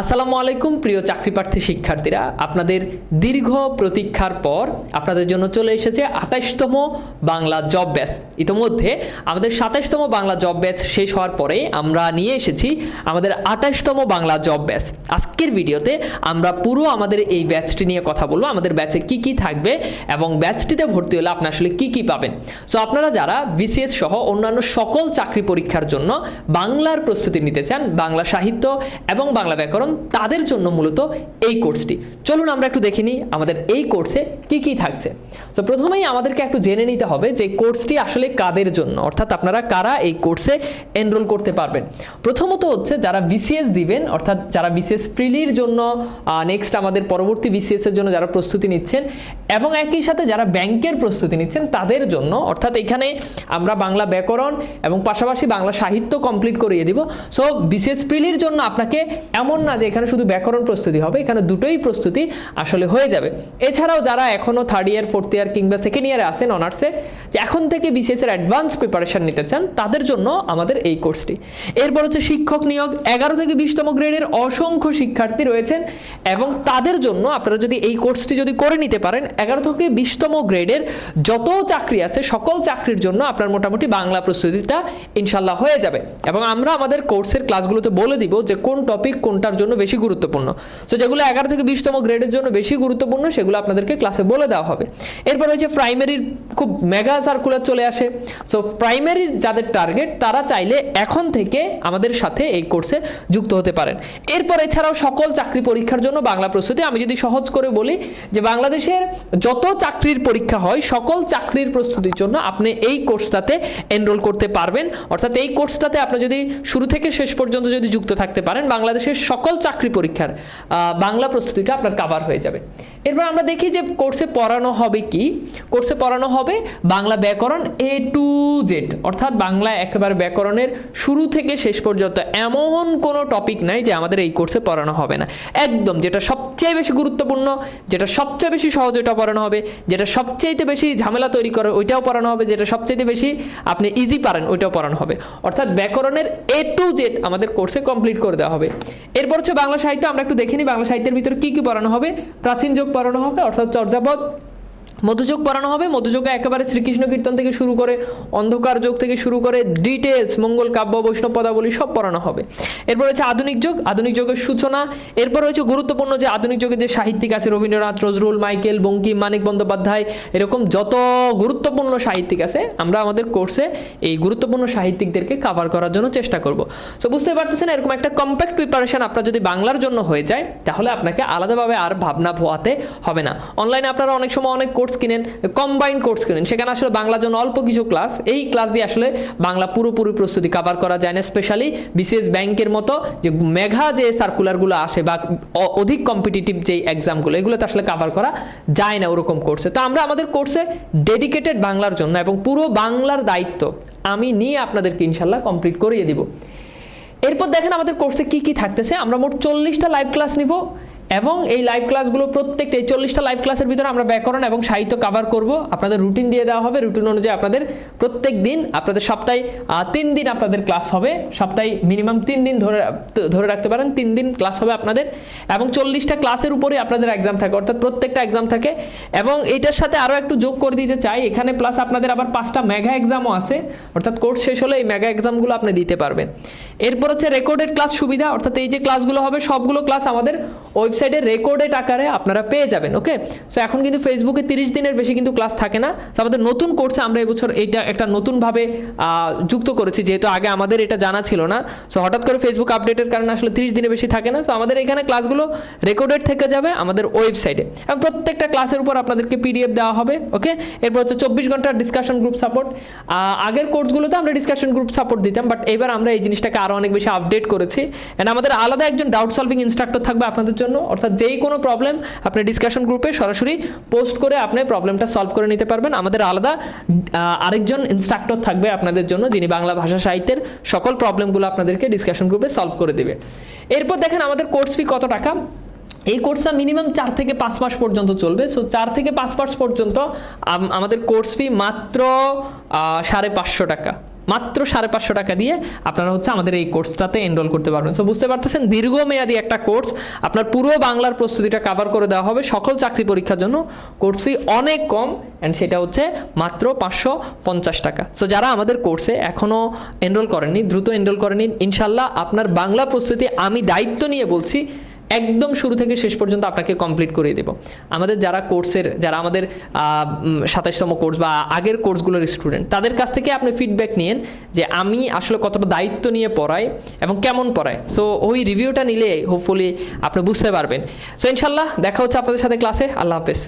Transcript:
আসসালামু আলাইকুম, প্রিয় চাকরিপ্রার্থী শিক্ষার্থীরা। আপনাদের দীর্ঘ প্রতীক্ষার পর আপনাদের জন্য চলে এসেছে আঠাশতম বাংলা জব ব্যাচ। ইতোমধ্যে আমাদের সাতাশতম বাংলা জব ব্যাচ শেষ হওয়ার পরে আমরা নিয়ে এসেছি আমাদের আঠাশতম বাংলা জব ব্যাচ। আজকের ভিডিওতে আমরা পুরো আমাদের এই ব্যাচটি নিয়ে কথা বলব। আমাদের ব্যাচে কি কি থাকবে এবং ব্যাচটিতে ভর্তি হলে আপনি আসলে কি কি পাবেন। সো আপনারা যারা বিসিএস সহ অন্যান্য সকল চাকরি পরীক্ষার জন্য বাংলার প্রস্তুতি নিতে চান, বাংলা সাহিত্য এবং বাংলা ব্যাকরণ তাদের জন্য মূলত এই কোর্সটি। চলুন আমরা একটু দেখে নিই আমাদের এই কোর্সে কি কি থাকছে। তো প্রথমেই আমাদেরকে একটু জেনে নিতে হবে যে কোর্সটি আসলে কাদের জন্য, অর্থাৎ আপনারা কারা এই কোর্সে এনরোল করতে পারবেন। প্রথমত হচ্ছে যারা বিসিএস দিবেন, অর্থাৎ যারা বিসিএস প্রিলির জন্য নেক্সট আমাদের পরবর্তী বিসিএস এর জন্য যারা প্রস্তুতি নিচ্ছেন, এবং একই সাথে যারা ব্যাংকের প্রস্তুতি নিচ্ছেন, তাদের জন্য, অর্থাৎ এখানে আমরা বাংলা ব্যাকরণ এবং পাশাপাশি বাংলা সাহিত্য কমপ্লিট করিয়ে দিব। সো বিসিএস প্রিলির জন্য আপনাকে এমন না যে এখানে শুধু ব্যাকরণ প্রস্তুতি হবে, এখানে দুটোই প্রস্তুতি আসলে হয়ে যাবে। এছাড়াও যারা এখনও থার্ড ইয়ার ফোর্থ ইয়ার কিংবা সেকেন্ড ইয়ারে আসেন অনার্সে যে এখন থেকে বিসিএস এর অ্যাডভান্স প্রিপারেশন নিতে চান, তাদের জন্য আমাদের এই কোর্সটি এরপর হচ্ছে শিক্ষক নিয়োগ, এগারো থেকে বিশতম গ্রেডের অসংখ্য শিক্ষার্থী রয়েছেন এবং তাদের জন্য আপনারা যদি এই কোর্সটি যদি করে নিতে পারেন, এগারো থেকে বিশতম গ্রেডের যত চাকরি আছে, সকল চাকরির জন্য আপনার মোটামুটি বাংলা প্রস্তুতিটা ইনশাল্লাহ হয়ে যাবে। এবং আমরা আমাদের কোর্সের ক্লাসগুলোতে বলে দিব যে কোন টপিক কোনটার জন্য বেশি গুরুত্বপূর্ণ। সো যেগুলো এগারো থেকে বিশতম গ্রেডের জন্য বেশি গুরুত্বপূর্ণ, সেগুলো আপনাদেরকে ক্লাসে বলে দেওয়া হবে। এরপর হচ্ছে প্রাইমারির খুব মেগা সার্কুলার চলে আসে। সো প্রাইমারির যাদের টার্গেট তারা চাইলে এখন থেকে আমাদের সাথে এই কোর্সে যুক্ত হতে পারেন। এরপর এছাড়াও সকল চাকরি পরীক্ষার জন্য বাংলা প্রস্তুতি, আমি যদি সহজ করে বলি যে বাংলাদেশের যত চাকরির পরীক্ষা হয়, সকল চাকরির প্রস্তুতির জন্য আপনি এই কোর্সটাতে এনরোল করতে পারবেন। অর্থাৎ এই কোর্সটাতে আপনি যদি শুরু থেকে শেষ পর্যন্ত যদি যুক্ত থাকতে পারেন, বাংলাদেশের সকল চাকরি পরীক্ষার বাংলা প্রস্তুতিটা আপনার কাভার হয়ে যাবে। এরপর আমরা দেখি যে কোর্সে পড়ানো হবে কি? কোর্সে পড়ানো হবে বাংলা ব্যাকরণ এ টু জেড অর্থাৎ বাংলা একেবারে ব্যাকরণের শুরু থেকে শেষ পর্যন্ত। এমন কোনো টপিক নাই যে আমাদের এই কোর্সে পড়ানো হবে না। একদম যেটা সবচেয়ে বেশি গুরুত্বপূর্ণ, যেটা সবচেয়ে বেশি সহজ ওটা পড়ানো হবে, যেটা সবচেয়ে বেশি ঝামেলা তৈরি করে ওইটাও পড়ানো হবে, যেটা সবচেয়ে বেশি আপনি ইজি পারেন ওইটাও পড়ানো হবে। অর্থাৎ ব্যাকরণের এ টু জেড আমাদের কোর্সে কমপ্লিট করে দেওয়া হবে। এরপর হচ্ছে বাংলা সাহিত্য, আমরা একটু দেখে নিই বাংলা সাহিত্যের ভিতরে কী কী পড়ানো হবে। প্রাচীন যোগ পড়ানো হবে, অর্থাৎ চর্যাপদ। মধুযোগ পড়ানো হবে। মধুযোগে একেবারে শ্রীকৃষ্ণ কীর্তন থেকে শুরু করে, অন্ধকার যোগ থেকে শুরু করে ডিটেলস মঙ্গল কাব্য, বৈষ্ণব পদাবলী সব পড়ানো হবে। এরপর হচ্ছে আধুনিক যুগ। আধুনিক যুগের সূচনা। এরপর হচ্ছে গুরুত্বপূর্ণ যে আধুনিক যুগে যে সাহিত্যিক আছে, রবীন্দ্রনাথ, নজরুল, মাইকেল বঙ্কিম মানিক বন্দ্যোপাধ্যায়, এরকম যত গুরুত্বপূর্ণ সাহিত্যিক আছে, আমরা আমাদের কোর্সে এই গুরুত্বপূর্ণ সাহিত্যিকদেরকে কাভার করার জন্য চেষ্টা করব। সো বুঝতে পারতেছেন, এরকম একটা কম্প্যাক্ট প্রিপারেশন আপনার যদি বাংলার জন্য হয়ে যায়, তাহলে আপনাকে আলাদাভাবে আর ভাবনা ভোয়াতে হবে না। অনলাইনে আপনারা অনেক সময় অনেক কোর্স কিনেন কম্বাইন্ড কোর্স কিনেন। সেখানে আসলে বাংলার জন্য অল্প কিছু ক্লাস এই ক্লাস দিয়ে আসলে বাংলা পুরোপুরি প্রস্তুতি কাভার করা যায় না স্পেশালি বিসিএস ব্যাংকের মতো যে মেঘা যে সার্কুলারগুলো আসে বা অধিক কম্পিটিটিভ যে এক্সামগুলো এগুলোতে আসলে কাভার করা যায় না ওরকম কোর্সে তো আমরা আমাদের কোর্সে ডেডিকেটেড বাংলার জন্য এবং পুরো বাংলার দায়িত্ব আমি নিয়ে আপনাদেরকে ইনশাল্লাহ কমপ্লিট করিয়ে দিব। এরপর দেখেন আমাদের কোর্সে কি কি থাকতেছে। আমরা মোট চল্লিশটা লাইভ ক্লাস নিব। এবং এই লাইভ ক্লাসগুলো প্রত্যেকটা এই চল্লিশটা লাইভ ক্লাসের ভিতরে আমরা ব্যাকরণ এবং সাহিত্য কভার করব। আপনাদের রুটিন দিয়ে দেওয়া হবে। রুটিন অনুযায়ী আপনাদের প্রত্যেক দিন, আপনাদের সপ্তাহে তিন দিন আপনাদের ক্লাস হবে। সপ্তাহে মিনিমাম তিন দিন ধরে ধরে রাখতে পারেন। তিন দিন ক্লাস হবে আপনাদের। এবং চল্লিশটা ক্লাসের উপরে আপনাদের এক্সাম থাকে। অর্থাৎ প্রত্যেকটা এক্সাম থাকে। এবং এটার সাথে আরও একটু যোগ করে দিতে চাই। এখানে প্লাস আপনাদের আবার পাঁচটা মেগা এক্সামও আছে। অর্থাৎ কোর্স শেষ হলে এই মেগা এক্সামগুলো আপনি দিতে পারবেন। এরপর হচ্ছে রেকর্ডেড ক্লাস সুবিধা। অর্থাৎ এই যে ক্লাসগুলো হবে, সবগুলো ক্লাস আমাদের ওয়েবসাইটে রেকর্ডেড আকারে আপনারা পেয়ে যাবেন ওকে সো এখন কিন্তু ফেসবুকে তিরিশ দিনের বেশি কিন্তু ক্লাস থাকে না। তো আমাদের নতুন কোর্সে আমরা এবছর এইটা একটা নতুনভাবে যুক্ত করেছি, যেহেতু আগে আমাদের এটা জানা ছিল না। সো হঠাৎ করে ফেসবুক আপডেটের কারণে আসলে তিরিশ দিনের বেশি থাকে না। সো আমাদের এখানে ক্লাসগুলো রেকর্ডেড থেকে যাবে আমাদের ওয়েবসাইটে এবং প্রত্যেকটা ক্লাসের উপর আপনাদেরকে পিডিএফ দেওয়া হবে ওকে এরপর হচ্ছে চব্বিশ ঘণ্টার ডিসকাশন গ্রুপ সাপোর্ট আগের কোর্সগুলোতে আমরা ডিসকাশন গ্রুপ সাপোর্ট দিতাম বাট এবার আমরা এই জিনিসটাকে আরও অনেক বেশি আপডেট করেছি। অ্যান্ড আমাদের আলাদা একজন ডাউট সলভিং ইনস্ট্রাক্টর থাকবে আপনাদের জন্য। অর্থাৎ যেই কোনো প্রবলেম আপনি ডিসকাশন গ্রুপে সরাসরি পোস্ট করে আপনি প্রবলেমটা সলভ করে নিতে পারবেন। আমাদের আলাদা আরেকজন ইনস্ট্রাক্টর থাকবে আপনাদের জন্য, যিনি বাংলা ভাষা সাহিত্যের সকল প্রবলেমগুলো আপনাদেরকে ডিসকাশন গ্রুপে সলভ করে দেবে। এরপর দেখেন আমাদের কোর্স ফি কত টাকা? এই কোর্সটা মিনিমাম চার থেকে পাঁচ মাস পর্যন্ত চলবে। সো চার থেকে পাঁচ মাস পর্যন্ত আমাদের কোর্স ফি মাত্র সাড়ে পাঁচশো টাকা। মাত্র সাড়ে পাঁচশো টাকা দিয়ে আপনারা হচ্ছে আমাদের এই কোর্সটাতে এনরোল করতে পারবেন। সো বুঝতে পারতেছেন? দীর্ঘমেয়াদী একটা কোর্স। আপনার পুরো বাংলার প্রস্তুতিটা কাভার করে দেওয়া হবে। সকল চাকরি পরীক্ষার জন্য কোর্স ফি অনেক কম অ্যান্ড সেটা হচ্ছে মাত্র পাঁচশো পঞ্চাশ টাকা। সো যারা আমাদের কোর্সে এখনও এনরোল করেননি, দ্রুত এনরোল করেনি ইনশাল্লাহ আপনার বাংলা প্রস্তুতি আমি দায়িত্ব নিয়ে বলছি একদম শুরু থেকে শেষ পর্যন্ত আপনাকে কমপ্লিট করে দেব। আমাদের যারা কোর্সের যারা আমাদের সাতাশতম কোর্স বা আগের কোর্সগুলোর স্টুডেন্ট তাদের কাছ থেকে আপনি ফিডব্যাক নিয়েন যে আমি আসলে কতটা দায়িত্ব নিয়ে পড়াই এবং কেমন পড়াই। সো ওই রিভিউটা নিলে হোপফুলি আপনি বুঝতে পারবেন। সো ইনশাল্লাহ দেখা হচ্ছে আপনাদের সাথে ক্লাসে আল্লাহ হাফেজ।